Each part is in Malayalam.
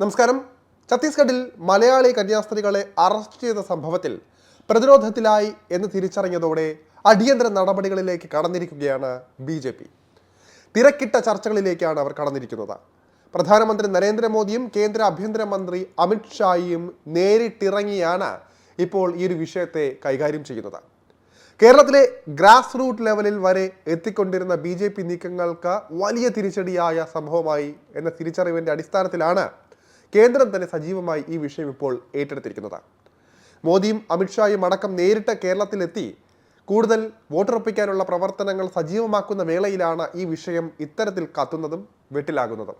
നമസ്കാരം. ഛത്തീസ്ഗഡിൽ മലയാളി കന്യാസ്ത്രീകളെ അറസ്റ്റ് ചെയ്ത സംഭവത്തിൽ പ്രതിരോധത്തിലായി എന്ന് തിരിച്ചറിഞ്ഞതോടെ അടിയന്തര നടപടികളിലേക്ക് കടന്നിരിക്കുകയാണ് ബി ജെ പി. തിരക്കിട്ട ചർച്ചകളിലേക്കാണ് അവർ കടന്നിരിക്കുന്നത്. പ്രധാനമന്ത്രി നരേന്ദ്രമോദിയും കേന്ദ്ര ആഭ്യന്തരമന്ത്രി അമിത്ഷായും നേരിട്ടിറങ്ങിയാണ് ഇപ്പോൾ ഈ ഒരു വിഷയത്തെ കൈകാര്യം ചെയ്യുന്നത്. കേരളത്തിലെ ഗ്രാസ് റൂട്ട് ലെവലിൽ വരെ എത്തിക്കൊണ്ടിരുന്ന ബി ജെ പി നീക്കങ്ങൾക്ക് വലിയ തിരിച്ചടിയായ സംഭവമായി എന്ന തിരിച്ചറിവിന്റെ അടിസ്ഥാനത്തിലാണ് കേന്ദ്രം തന്നെ സജീവമായി ഈ വിഷയം ഇപ്പോൾ ഏറ്റെടുത്തിരിക്കുന്നത് മോദിയും അമിത്ഷായും അടക്കം നേരിട്ട് കേരളത്തിലെത്തി കൂടുതൽ വോട്ടുറപ്പിക്കാനുള്ള പ്രവർത്തനങ്ങൾ സജീവമാക്കുന്ന വേളയിലാണ് ഈ വിഷയം ഇത്തരത്തിൽ കത്തുന്നതും വെട്ടിലാകുന്നതും.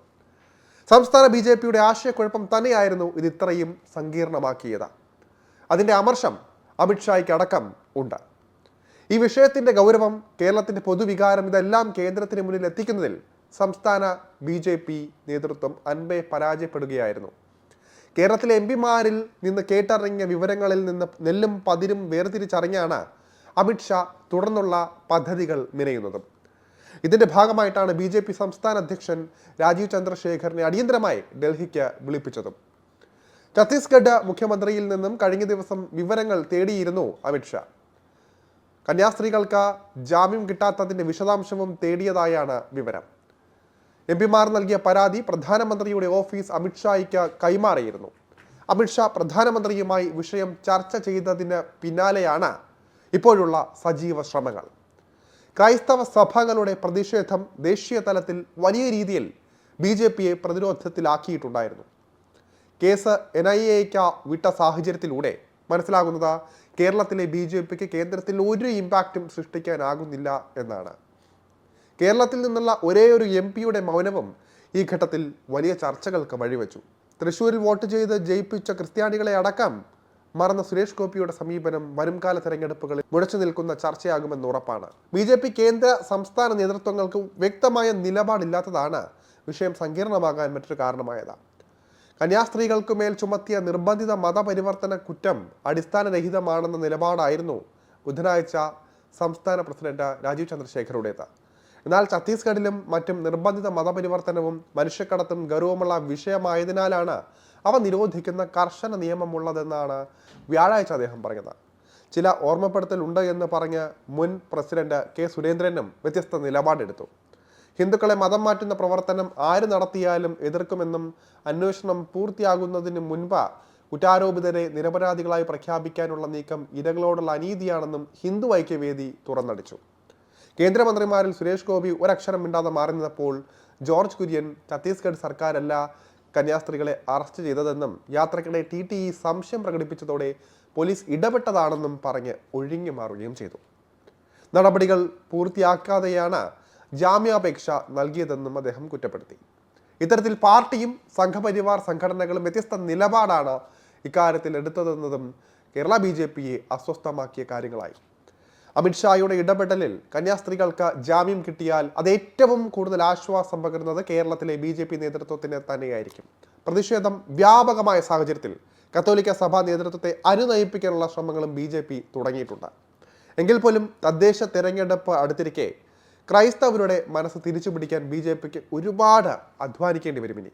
സംസ്ഥാന ബി ജെ പിയുടെ ആശയക്കുഴപ്പം തന്നെയായിരുന്നു ഇത് ഇത്രയും സങ്കീർണമാക്കിയത്. അതിന്റെ അമർഷം അമിത്ഷായ്ക്ക് അടക്കം ഉണ്ട്. ഈ വിഷയത്തിന്റെ ഗൗരവം കേരളത്തിന്റെ പൊതുവികാരം ഇതെല്ലാം കേന്ദ്രത്തിന് മുന്നിൽ എത്തിക്കുന്നതിൽ സംസ്ഥാന ബി ജെ പി നേതൃത്വം അൻപെ പരാജയപ്പെടുകയായിരുന്നു. കേരളത്തിലെ എം പിമാരിൽ നിന്ന് കേട്ടറിഞ്ഞ വിവരങ്ങളിൽ നിന്ന് നെല്ലും പതിരും വേർതിരിച്ചറിഞ്ഞാണ് അമിത്ഷാ തുടർന്നുള്ള പദ്ധതികൾ നിരയുന്നത് ഇതിന്റെ ഭാഗമായിട്ടാണ് ബി ജെ പി സംസ്ഥാന അധ്യക്ഷൻ രാജീവ് ചന്ദ്രശേഖറിനെ അടിയന്തരമായി ഡൽഹിക്ക് വിളിപ്പിച്ചതും. ഛത്തീസ്ഗഡ് മുഖ്യമന്ത്രിയിൽ നിന്നും കഴിഞ്ഞ ദിവസം വിവരങ്ങൾ തേടിയിരുന്നു അമിത്ഷാ കന്യാസ്ത്രീകൾക്ക് ജാമ്യം കിട്ടാത്തതിന്റെ വിശദാംശവും തേടിയതായാണ് വിവരം. എം പിമാർ നൽകിയ പരാതി പ്രധാനമന്ത്രിയുടെ ഓഫീസ് അമിത്ഷായ്ക്ക് കൈമാറിയിരുന്നു. അമിത്ഷാ പ്രധാനമന്ത്രിയുമായി വിഷയം ചർച്ച ചെയ്തതിന് പിന്നാലെയാണ് ഇപ്പോഴുള്ള സജീവ ശ്രമങ്ങൾ. ക്രൈസ്തവ സഭകളുടെ പ്രതിഷേധം ദേശീയ തലത്തിൽ വലിയ രീതിയിൽ ബി ജെ പിയെ പ്രതിരോധത്തിലാക്കിയിട്ടുണ്ടായിരുന്നു. കേസ് എൻ ഐ എക്ക് വിട്ട സാഹചര്യത്തിലൂടെ മനസ്സിലാകുന്നത് കേരളത്തിലെ ബി ജെ പിക്ക് കേന്ദ്രത്തിൽ ഒരു ഇമ്പാക്റ്റും സൃഷ്ടിക്കാനാകുന്നില്ല എന്നാണ്. കേരളത്തിൽ നിന്നുള്ള ഒരേ ഒരു എം പിയുടെ മൗനവും ഈ ഘട്ടത്തിൽ വലിയ ചർച്ചകൾക്ക് വഴിവെച്ചു. തൃശൂരിൽ വോട്ട് ചെയ്ത് ജയിപ്പിച്ച ക്രിസ്ത്യാനികളെ അടക്കം മറന്ന സുരേഷ് ഗോപിയുടെ സമീപനം വരുംകാല തെരഞ്ഞെടുപ്പുകളിൽ മുഴച്ചു നിൽക്കുന്ന ചർച്ചയാകുമെന്ന് ഉറപ്പാണ്. ബി ജെ പി കേന്ദ്ര സംസ്ഥാന നേതൃത്വങ്ങൾക്ക് വ്യക്തമായ നിലപാടില്ലാത്തതാണ് വിഷയം സങ്കീർണമാകാൻ മറ്റൊരു കാരണമായത്. കന്യാസ്ത്രീകൾക്ക് മേൽ ചുമത്തിയ നിർബന്ധിത മതപരിവർത്തന കുറ്റം അടിസ്ഥാനരഹിതമാണെന്ന നിലപാടായിരുന്നു ബുധനാഴ്ച സംസ്ഥാന പ്രസിഡന്റ് രാജീവ് ചന്ദ്രശേഖറുടേത് എന്നാൽ ഛത്തീസ്ഗഡിലും മറ്റും നിർബന്ധിത മതപരിവർത്തനവും മനുഷ്യക്കടത്തും ഗൗരവമുള്ള വിഷയമായതിനാലാണ് അവ നിരോധിക്കുന്ന കർശന നിയമമുള്ളതെന്നാണ് വ്യാഴാഴ്ച അദ്ദേഹം പറഞ്ഞത്. ചില ഓർമ്മപ്പെടുത്തൽ ഉണ്ട് എന്ന് പറഞ്ഞ് മുൻ പ്രസിഡന്റ് കെ സുരേന്ദ്രനും വ്യത്യസ്ത നിലപാടെടുത്തു. ഹിന്ദുക്കളെ മതം മാറ്റുന്ന പ്രവർത്തനം ആര് നടത്തിയാലും എതിർക്കുമെന്നും അന്വേഷണം പൂർത്തിയാകുന്നതിന് മുൻപ് കുറ്റാരോപിതരെ നിരപരാധികളായി പ്രഖ്യാപിക്കാനുള്ള നീക്കം ഇരകളോടുള്ള അനീതിയാണെന്നും ഹിന്ദു ഐക്യവേദി തുറന്നടിച്ചു. കേന്ദ്രമന്ത്രിമാരിൽ സുരേഷ് ഗോപി ഒരക്ഷരം മിണ്ടാതെ മാറി നിന്നപ്പോൾ ജോർജ് കുര്യൻ ഛത്തീസ്ഗഡ് സർക്കാരല്ല കന്യാസ്ത്രീകളെ അറസ്റ്റ് ചെയ്തതെന്നും യാത്രക്കിടെ ടി ടി ഇ സംശയം പ്രകടിപ്പിച്ചതോടെ പോലീസ് ഇടപെട്ടതാണെന്നും പറഞ്ഞ് ഒഴിഞ്ഞു മാറുകയും ചെയ്തു. നടപടികൾ പൂർത്തിയാക്കാതെയാണ് ജാമ്യാപേക്ഷ നൽകിയതെന്നും അദ്ദേഹം കുറ്റപ്പെടുത്തി. ഇത്തരത്തിൽ പാർട്ടിയും സംഘപരിവാർ സംഘടനകളും വ്യത്യസ്ത നിലപാടാണ് ഇക്കാര്യത്തിൽ എടുത്തതെന്നതും കേരള ബി ജെ പിയെ അസ്വസ്ഥമാക്കിയ കാര്യങ്ങളായി. അമിത്ഷായുടെ ഇടപെടലിൽ കന്യാസ്ത്രീകൾക്ക് ജാമ്യം കിട്ടിയാൽ അത് ഏറ്റവും കൂടുതൽ ആശ്വാസം പകരുന്നത് കേരളത്തിലെ ബി ജെ പി നേതൃത്വത്തിന് തന്നെയായിരിക്കും. പ്രതിഷേധം വ്യാപകമായ സാഹചര്യത്തിൽ കത്തോലിക്ക സഭാ നേതൃത്വത്തെ അനുനയിപ്പിക്കാനുള്ള ശ്രമങ്ങളും ബി ജെ പി തുടങ്ങിയിട്ടുണ്ട്. എങ്കിൽ പോലും തദ്ദേശ തെരഞ്ഞെടുപ്പ് അടുത്തിരിക്കെ ക്രൈസ്തവരുടെ മനസ്സ് തിരിച്ചുപിടിക്കാൻ ബി ജെ പിക്ക് ഒരുപാട് അധ്വാനിക്കേണ്ടി വരും ഇനി.